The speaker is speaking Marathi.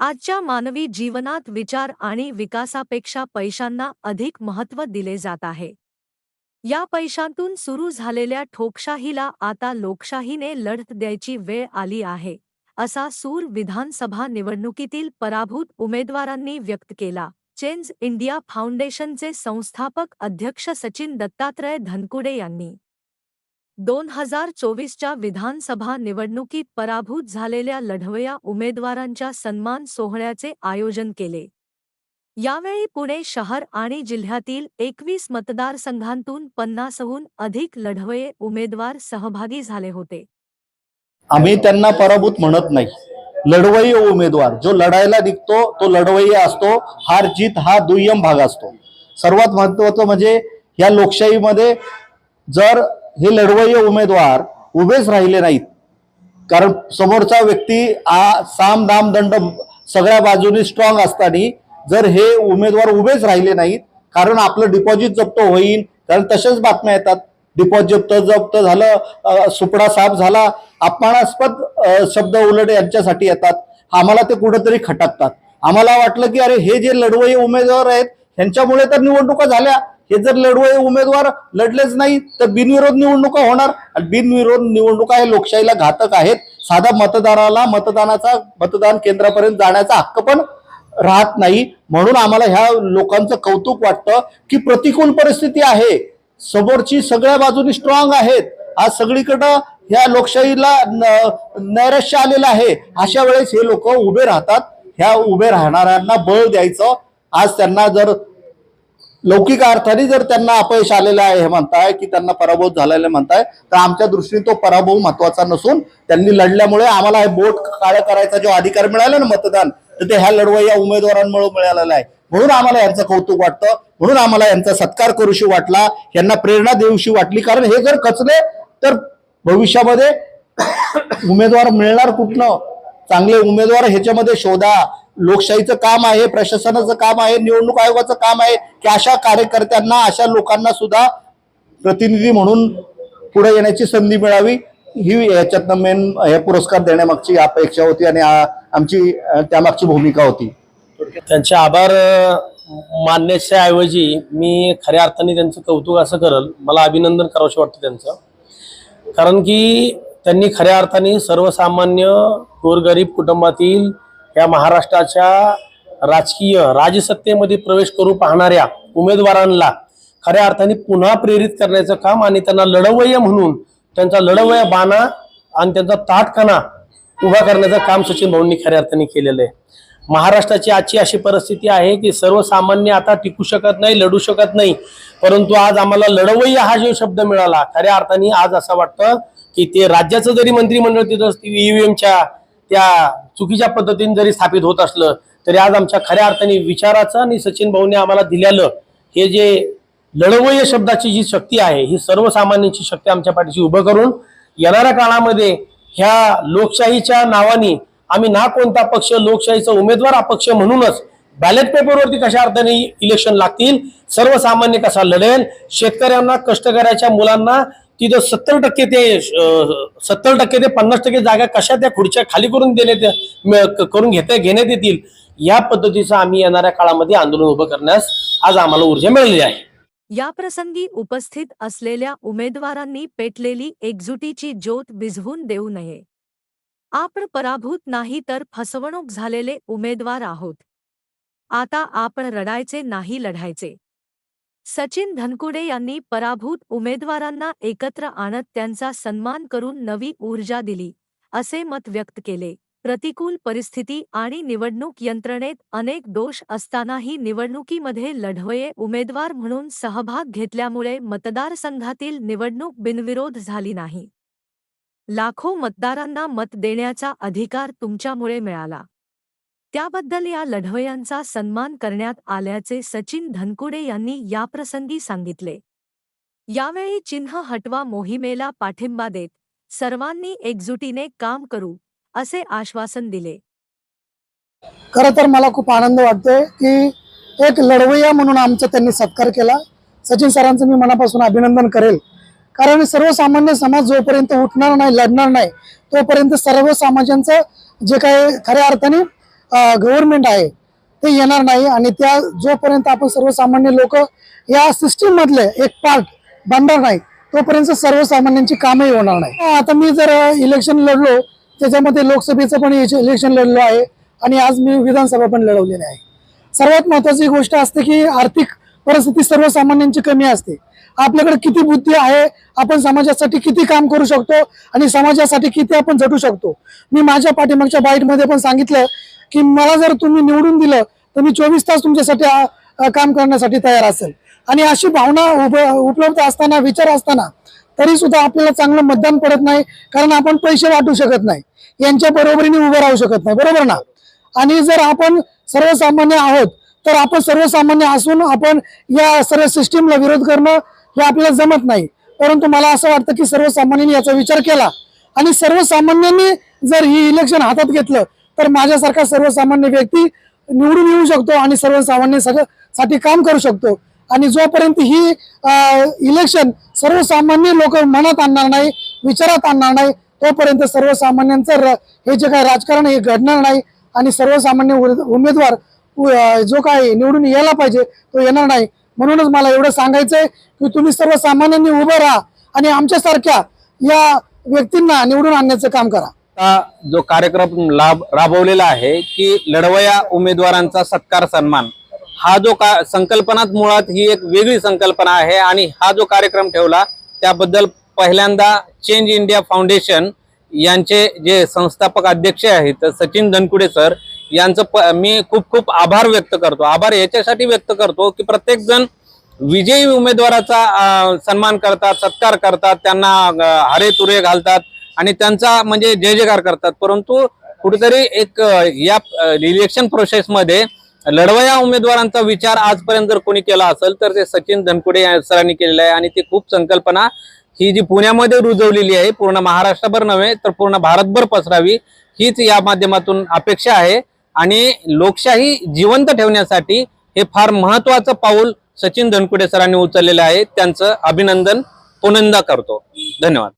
आजच्या मानवी जीवनात विचार आणि विकासापेक्षा पैशांना अधिक महत्त्व दिले जात आहे. या पैशांतून सुरू झालेल्या ठोकशाहीला आता लोकशाहीने लढत द्यायची वेळ आली आहे असा सूर विधानसभा निवडणुकीतील पराभूत उमेदवारांनी व्यक्त केला. चेंज इंडिया फाउंडेशनचे संस्थापक अध्यक्ष सचिन दत्तात्रय धनकुडे यांनी दोन हजार चोवीसच्या विधानसभा निवडणुकीत पराभूत झालेल्या लढवया उमेदवारांच्या सन्मान सोहळ्याचे आयोजन केले. यावेळी पुणे शहर आणि जिल्ह्यातील एकवीस मतदारसंघांतून पन्नासहून अधिक लढवये उमेदवार सहभागी झाले होते. आम्ही त्यांना पराभूत म्हणत नाही. लढवय्य उमेदवार जो लढायला निघतो तो लढवय्य असतो हार जीत हा दुय्यम भाग असतो. सर्वात महत्वाचं म्हणजे या लोकशाहीमध्ये जर हे लढवय्य उमेदवार उभेच राहिले नाहीत. कारण समोरचा व्यक्ती आ साम दाम दंड सगळ्या बाजूनी स्ट्रॉंग असताना जर हे उमेदवार उभेच राहिले नाहीत कारण आपलं डिपॉझिट जप्त होईल कारण तशाच बातम्या येतात. डिपॉझिट जप्त झालं सुपडा साफ झाला अपमानास्पद शब्द उलट यांच्यासाठी येतात. आम्हाला ते कुठंतरी खटकतात. आम्हाला वाटलं की अरे हे जे लढवय उमेदवार आहेत ह्यांच्यामुळे तर निवडणुका झाल्या. हे जर लढवय उमेदवार लढलेच नाही तर बिनविरोध निवडणुका होणार. आणि बिनविरोध निवडणुका हे लोकशाहीला घातक आहेत. साधा मतदाराला मतदानाचा मतदान केंद्रापर्यंत जाण्याचा हक्क पण राहत नाही. म्हणून आम्हाला ह्या लोकांचं कौतुक वाटतं की प्रतिकूल परिस्थिती आहे. समोरची सगळ्या बाजूनी स्ट्रॉंग आहेत. आज सगळीकडं ह्या लोकशाहीला न- नैराश्य आलेलं आहे. अशा वेळेस हे लोक उभे राहतात. ह्या उभे राहणाऱ्यांना बळ द्यायचं. आज त्यांना जर लौकिक अर्थाने जर त्यांना अपयश आलेलं आहे हे म्हणताय की त्यांना पराभव झालेला म्हणताय तर आमच्या दृष्टीने तो पराभव महत्त्वाचा नसून त्यांनी लढल्यामुळे आम्हाला हे बोट काळं करायचा जो अधिकार मिळाला ना मतदान तर ते ह्या लढवय्या उमेदवारांमुळे मिळालेला आहे. म्हणून आम्हाला यांचं कौतुक वाटतं म्हणून आम्हाला यांचा सत्कार करूशी वाटला यांना प्रेरणा देऊशी वाटली कारण हे जर कचले तर भविष्यामध्ये उमेदवार मिळणार कुठनं? चांगले उमेदवार ह्याच्यामध्ये शोधा लोकशाहीचं काम आहे प्रशासनाचं काम आहे निवडणूक आयोगाचं काम आहे की अशा कार्यकर्त्यांना अशा लोकांना सुद्धा प्रतिनिधी म्हणून पुढे येण्याची संधी मिळावी. ही याच्यातनं मेन हे पुरस्कार देण्यामागची अपेक्षा होती आणि आमची त्यामागची भूमिका होती. त्यांचे आभार मानण्याच्या ऐवजी मी खऱ्या अर्थाने त्यांचं कौतुक असं करल मला अभिनंदन करावंसं वाटतं त्यांचं. कारण की त्यांनी खऱ्या अर्थाने सर्वसामान्य गोरगरीब कुटुंबातील या महाराष्ट्राच्या राजकीय राजसत्तेमध्ये प्रवेश करू पाहणाऱ्या उमेदवारांना खऱ्या अर्थाने पुन्हा प्रेरित करण्याचं काम आणि त्यांना लढवय्य म्हणून त्यांचा लढवय बाणा आणि त्यांचा ताटकाना उभा करण्याचं काम सचिन भाऊंनी खऱ्या अर्थाने केलेलं आहे. महाराष्ट्राची आजची अशी परिस्थिती आहे की सर्वसामान्य आता टिकू शकत नाही लढू शकत नाही. परंतु आज आम्हाला लढवय्या हा जो शब्द मिळाला खऱ्या अर्थाने आज असं वाटतं की ते राज्याचं जरी मंत्रिमंडळ तिथं ईव्हीएमच्या त्या चुकीच्या पद्धतीने जरी स्थापित होत असलं तरी आज आमच्या खऱ्या अर्थाने विचाराचं आणि सचिन भाऊने आम्हाला दिलेलं हे जे लढवय शब्दाची जी शक्ती आहे ही सर्वसामान्यांची शक्ती आमच्या पाठीशी उभं करून येणाऱ्या काळामध्ये ह्या लोकशाहीच्या नावाने आम्ही ना कोणता पक्ष लोकशाहीचा उमेदवार अपक्ष म्हणूनच बॅलेट पेपरवरती कशा अर्थाने इलेक्शन लागतील सर्वसामान्य कसा लढेल शेतकऱ्यांना कष्टकऱ्याच्या मुलांना तिथं सत्तर टक्के ते सत्तर टक्के ते पन्नास टक्के जागा कशा त्या खुर्च्या खाली करून देण्यात करून घेता घेण्यात येतील या पद्धतीचं आम्ही येणाऱ्या काळामध्ये आंदोलन उभं करण्यास आज आम्हाला ऊर्जा मिळालेली आहे. या प्रसंगी उपस्थित असलेल्या उमेदवारांनी पेटलेली एकजुटीची ज्योत भिजवून देऊ नये. आपण पराभूत नाही तर फसवणूक झालेले उमेदवार आहोत. आता आपण रडायचे नाही लढायचे. सचिन धनकुडे यांनी पराभूत उमेदवारांना एकत्र आणत त्यांचा सन्मान करून नवी ऊर्जा दिली असे मत व्यक्त केले. प्रतिकूल परिस्थिती आणि निवडणूक यंत्रणेत अनेक दोष असतानाही निवडणुकीमध्ये लढवये उमेदवार म्हणून सहभाग घेतल्यामुळे मतदारसंघातील निवडणूक बिनविरोध झाली नाही. लाखो मतदारांना मत देण्याचा अधिकार तुमच्यामुळे मिळाला. त्याबद्दल या लढवयांचा सन्मान करण्यात आल्याचे सचिन धनकुडे यांनी याप्रसंगी सांगितले. यावेळी चिन्ह हटवा मोहिमेला पाठिंबा देत सर्वांनी एकजुटीने काम करू असे आश्वासन दिले. खरं तर मला खूप आनंद वाटतोय की एक लढवय्या म्हणून आमचा त्यांनी सत्कार केला. सचिन सरांचं मी मनापासून अभिनंदन करेल. कारण सर्वसामान्य समाज जोपर्यंत उठणार नाही लढणार नाही तोपर्यंत सर्व समाजांचं जे काही खऱ्या अर्थाने गव्हर्नमेंट आहे ते येणार नाही. आणि त्या जोपर्यंत आपण सर्वसामान्य लोक या सिस्टीम मधले एक पार्ट बनणार नाही तोपर्यंत सर्वसामान्यांची कामही होणार नाही. आता मी जर इलेक्शन लढलो त्याच्यामध्ये लोकसभेचं पण इलेक्शन लढलो आहे आणि आज मी विधानसभा पण लढवलेली आहे. सर्वात महत्वाची गोष्ट असते की आर्थिक परिस्थिती सर्वसामान्यांची कमी असते. आपल्याकडे किती बुद्धी आहे आपण समाजासाठी किती काम करू शकतो आणि समाजासाठी किती आपण झटू शकतो. मी माझ्या पाठीमागच्या बाईटमध्ये पण सांगितलं की मला जर तुम्ही निवडून दिलं तर मी चोवीस तास तुमच्यासाठी काम करण्यासाठी तयार असेल. आणि अशी भावना उप- उपलब्ध असताना विचार असताना तरी सुद्धा आपल्याला चांगलं मतदान पडत नाही कारण आपण पैसे वाटू शकत नाही. यांच्या बरोबरीने उभं राहू शकत नाही. बरोबर ना? आणि जर आपण सर्वसामान्य आहोत तर आपण सर्वसामान्य असून आपण या सर्व सिस्टीमला विरोध करणं हे आपल्याला जमत नाही. परंतु मला असं वाटतं की सर्वसामान्यांनी याचा विचार केला. आणि सर्वसामान्यांनी जर ही इलेक्शन हातात घेतलं तर माझ्यासारखा सर्वसामान्य व्यक्ती निवडून येऊ शकतो आणि सर्वसामान्यसाठी काम करू शकतो. आणि जोपर्यंत ही इलेक्शन सर्वसामान्य लोक मनात आणणार नाही विचारात आणणार नाही तोपर्यंत सर्वसामान्यांचं र- हे जे काही राजकारण हे घडणार नाही. आणि सर्वसामान्य उमेदवार जो काय निवडून यायला पाहिजे तो येणार नाही. म्हणूनच मला एवढं सांगायचंय की तुम्ही सर्वसामान्यांनी उभं राहा आणि आमच्यासारख्या या व्यक्तींना निवडून आणण्याचं काम करा. आता जो कार्यक्रम लाभ राबवलेला आहे की लढवया उमेदवारांचा सत्कार सन्मान हा जो का संकल्पनात मुळात ही एक वेगळी संकल्पना आहे आणि हा जो कार्यक्रम ठेवला त्याबद्दल पहिल्यांदा चेंज इंडिया फाउंडेशन यांचे जे संस्थापक अध्यक्ष आहेत सचिन धनकुडे सर यांचं प- मी खूप खूप आभार व्यक्त करतो. आभार याच्यासाठी व्यक्त करतो की प्रत्येकजण विजयी उमेदवाराचा सन्मान करतात सत्कार करतात त्यांना हरे तुरे घालतात. आणि त्यांचा म्हणजे जय जयकार करतात. परंतु कुठेतरी एक या इलेक्शन प्रोसेसमध्ये लढवया उमेदवारांचा विचार आजपर्यंत जर कोणी केला असेल तर ते सचिन धनकुडे या सरांनी केलेला आहे आणि ती खूप संकल्पना ही जी पुण्यामध्ये रुजवलेली आहे पूर्ण महाराष्ट्रभर नव्हे तर पूर्ण भारतभर पसरावी हीच या माध्यमातून अपेक्षा आहे. आणि लोकशाही जिवंत ठेवण्यासाठी हे फार महत्वाचं पाऊल सचिन धनकुडे सरांनी उचललेलं आहे. त्यांचं अभिनंदन पुनंदा करतो. धन्यवाद.